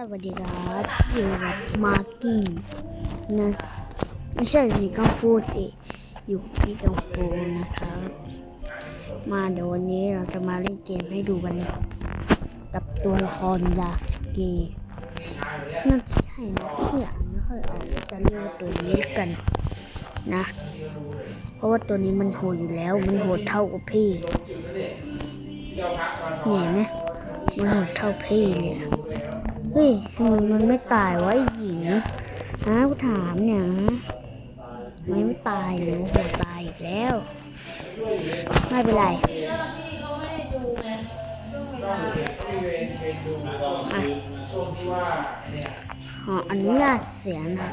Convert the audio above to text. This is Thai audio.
สวัสดีครับอยู่กับมาร์กี้นะไม่ใช่สีกังฟูสิอยู่กับพี่กังฟูนะครับ มาเดี๋ยววันนี้เราจะมาเล่นเกมให้ดูกันกับตัวละครดาเกย์น่าจะใช่นะที่อ่านไม่ค่อยออกจะเรียกตัวนี้กันนะ เพราะว่าตัวนี้มันโหดอยู่แล้ว มันโหดเท่ากับพี่เห็นไหมมันโหดเท่าพี่เนี่ย ฮ้ยทำไมมันไม่ตายวะไอ้หญิงฮะกูถามเนี่ยฮะทำไม่ตายเลยโอ้โหตายอีกแล้ว ไม่เป็นไรอะขออนุญาตเสียนะ